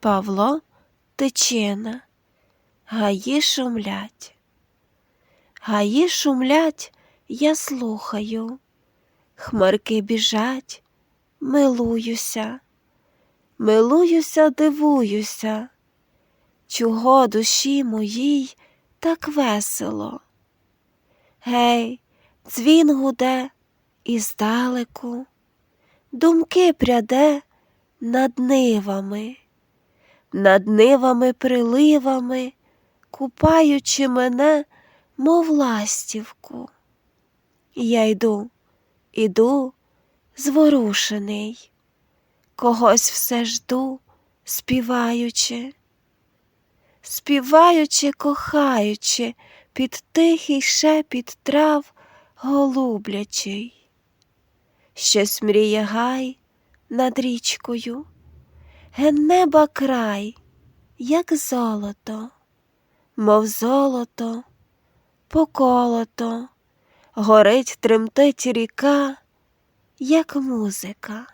Павло Тичина. Гаї шумлять. Гаї шумлять, я слухаю. Хмарки біжать, милуюся. Милуюся, дивуюся. Чого душі моїй так весело? Гей, дзвін гуде і здалеку, думки пряде над нивами, над нивами приливами, купаючи мене, мов ластівку. Я йду, іду, зворушений, когось все жду, співаючи, співаючи, кохаючи, під тихий шепіт трав голублячий. Щось мріє гай над річкою, ген неба край, як золото, мов золото, поколото, горить тремтить ріка, як музика.